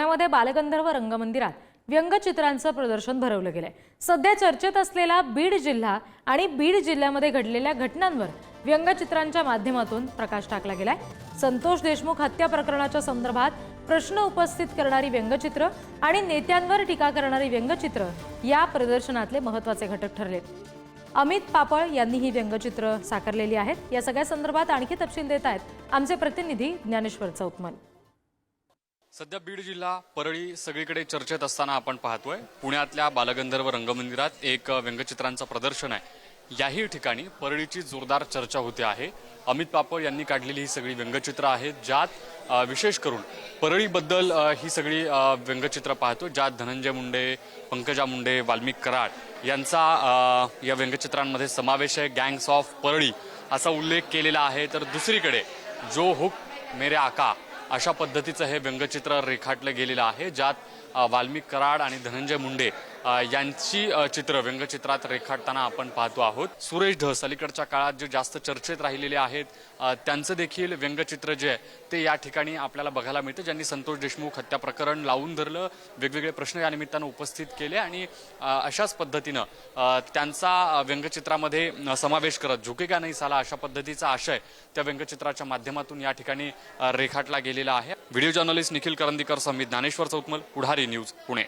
पुण्यामध्ये बालगंधर्व रंगमंदिरात व्यंगचित्रांचं प्रदर्शन भरवलं गेलंय. सध्या चर्चेत असलेला बीड जिल्हा आणि बीड जिल्ह्यामध्ये घडलेल्या घटनांवर व्यंगचित्रांच्या माध्यमातून प्रकाश टाकला गेलाय. संतोष देशमुख हत्या प्रकरणाच्या संदर्भात प्रश्न उपस्थित करणारी व्यंगचित्र आणि नेत्यांवर टीका करणारी व्यंगचित्र या प्रदर्शनातले महत्त्वाचे घटक ठरले अमित पापळ यांनी ही व्यंगचित्र साकारलेली आहेत. या सगळ्या संदर्भात आणखी तपशील देत आहेत आमचे प्रतिनिधी ज्ञानेश्वर चौतमल सध्या बीड जिल्हा परळी सगळीकडे चर्चेत असताना आपण पाहतोय पुण्यातल्या बालगंधर्व रंगमंदिरात एक व्यंगचित्रांचं प्रदर्शन आहे. याही ठिकाणी परळीची जोरदार चर्चा होते आहे. अमित पापड यांनी काढलेली ही सगळी व्यंगचित्र आहेत ज्यात विशेष करून परळीबद्दल ही सगळी व्यंगचित्र पाहतो ज्यात धनंजय मुंडे पंकजा मुंडे वाल्मिक कराड यांचा या व्यंगचित्रांमध्ये समावेश आहे गँग्स ऑफ परळी असा उल्लेख केलेला आहे. तर दुसरीकडे जो हुक मेरे आका अशा पद्धतीचं हे व्यंगचित्र रेखाटलं गेलेलं आहे ज्यात वाल्मिक कराड आणि धनंजय मुंडे यांची चित्र व्यंगचित्रात रेखाटताना आपण पाहतो आहोत. सुरेश ढस अलीकडच्या काळात जे जास्त चर्चेत राहिलेले आहेत त्यांचं देखील व्यंगचित्र जे आहे ते या ठिकाणी आपल्याला बघायला मिळतं. ज्यांनी संतोष देशमुख हत्या प्रकरण लावून धरलं वेगवेगळे प्रश्न या निमित्तानं उपस्थित केले आणि अशाच पद्धतीनं त्यांचा व्यंगचित्रामध्ये समावेश करत झुकेगा नाही साला अशा पद्धतीचा आशय त्या व्यंगचित्राच्या माध्यमातून या ठिकाणी रेखाटला गेलेला आहे. Video journalist Nikhil Karandikar Samit Dnyaneshwar Chautmal Pudhari news Pune.